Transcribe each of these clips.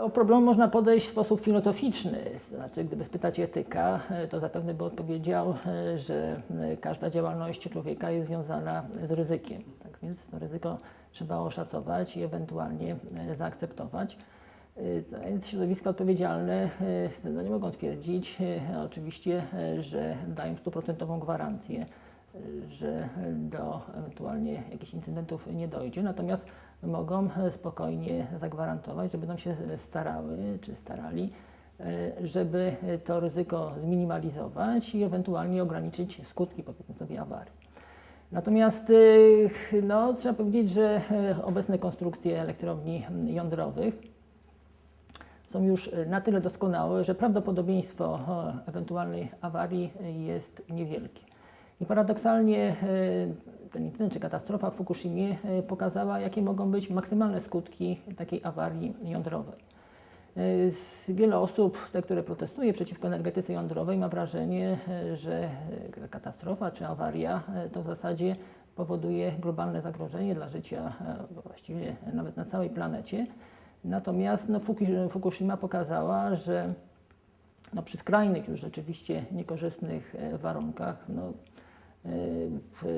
Do problemu można podejść w sposób filozoficzny, znaczy gdyby spytać etyka, e, to zapewne by odpowiedział, e, że e, każda działalność człowieka jest związana z ryzykiem. Tak więc to ryzyko trzeba oszacować i ewentualnie zaakceptować. Więc środowiska odpowiedzialne no nie mogą twierdzić oczywiście, że dają stuprocentową gwarancję, że do ewentualnie jakichś incydentów nie dojdzie. Natomiast mogą spokojnie zagwarantować, że będą się starały czy starali, e, żeby to ryzyko zminimalizować i ewentualnie ograniczyć skutki powiedzmy sobie awarii. Natomiast e, no, trzeba powiedzieć, że e, obecne konstrukcje elektrowni jądrowych są już na tyle doskonałe, że prawdopodobieństwo ewentualnej awarii jest niewielkie. I paradoksalnie e, ten incydent czy katastrofa w Fukushimie e, pokazała, jakie mogą być maksymalne skutki takiej awarii jądrowej. E, Wiele osób, te, które protestuje przeciwko energetyce jądrowej, ma wrażenie, że katastrofa czy awaria to w zasadzie powoduje globalne zagrożenie dla życia właściwie nawet na całej planecie. Natomiast no, Fukush- Fukushima pokazała, że no, przy skrajnych już rzeczywiście niekorzystnych warunkach, no,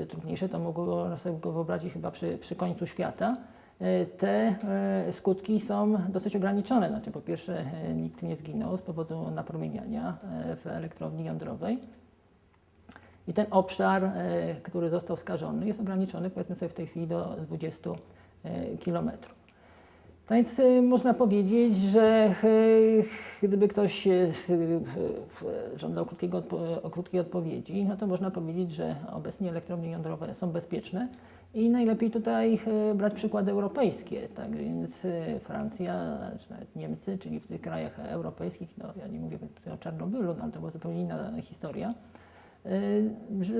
trudniejsze to mogło sobie go wyobrazić chyba przy, przy końcu świata. E, Te e, skutki są dosyć ograniczone. Znaczy, po pierwsze, nikt nie zginął z powodu napromieniania w elektrowni jądrowej. I ten obszar, który został skażony, jest ograniczony powiedzmy sobie w tej chwili do 20 e, kilometrów. No więc y, można powiedzieć, że y, gdyby ktoś y, żądał krótkiego, krótkiej odpowiedzi, no to można powiedzieć, że obecnie elektrownie jądrowe są bezpieczne i najlepiej tutaj brać przykłady europejskie. Tak więc Francja, czy nawet Niemcy, czyli w tych krajach europejskich, no ja nie mówię o Czarnobylu, no, ale to była zupełnie inna historia, że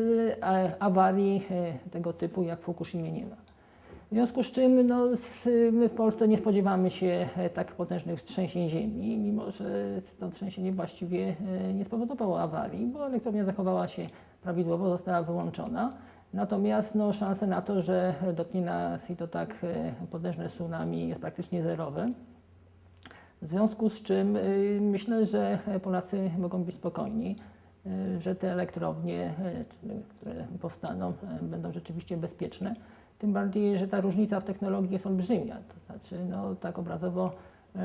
awarii tego typu jak w Fukushimie nie ma. W związku z czym no, my w Polsce nie spodziewamy się e, tak potężnych trzęsień ziemi, mimo że to trzęsienie właściwie e, nie spowodowało awarii, bo elektrownia zachowała się prawidłowo, została wyłączona. Natomiast no, szanse na to, że dotknie nas i to tak e, potężne tsunami jest praktycznie zerowe. W związku z czym myślę, że Polacy mogą być spokojni, że te elektrownie, które powstaną, będą rzeczywiście bezpieczne. Tym bardziej, że ta różnica w technologii jest olbrzymia. To znaczy, no, tak obrazowo y,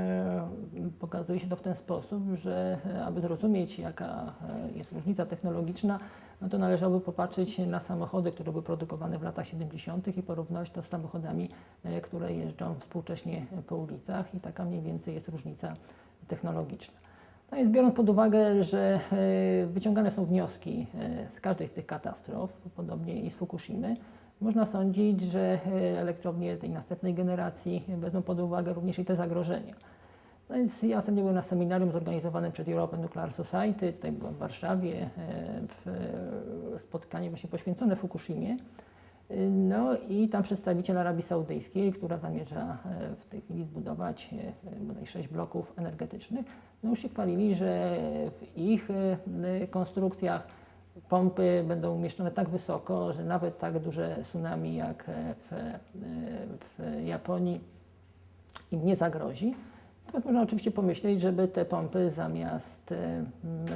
pokazuje się to w ten sposób, że y, aby zrozumieć, jaka y, jest różnica technologiczna, no to należałoby popatrzeć na samochody, które były produkowane w latach 70. i porównać to z samochodami, e, które jeżdżą współcześnie po ulicach i taka mniej więcej jest różnica technologiczna. No więc biorąc pod uwagę, że e, wyciągane są wnioski e, z każdej z tych katastrof, podobnie i z Fukushimy, można sądzić, że e, elektrownie tej następnej generacji wezmą pod uwagę również i te zagrożenia. No więc ja ostatnio byłem na seminarium zorganizowanym przez European Nuclear Society, tutaj byłem w Warszawie, e, w e, spotkanie właśnie poświęcone Fukushimie. No i tam przedstawiciel Arabii Saudyjskiej, która zamierza w tej chwili zbudować bodaj sześć bloków energetycznych, no już się chwalili, że w ich konstrukcjach pompy będą umieszczone tak wysoko, że nawet tak duże tsunami jak e, w, e, w Japonii im nie zagrozi. Natomiast można oczywiście pomyśleć, żeby te pompy zamiast e,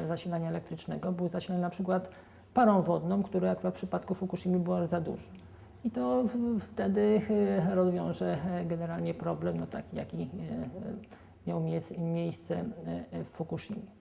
zasilania elektrycznego były zasilane na przykład parą wodną, która akurat w przypadku Fukushimy była za duża. I to wtedy rozwiąże generalnie problem, no taki jaki miał miejsce w Fukushimie.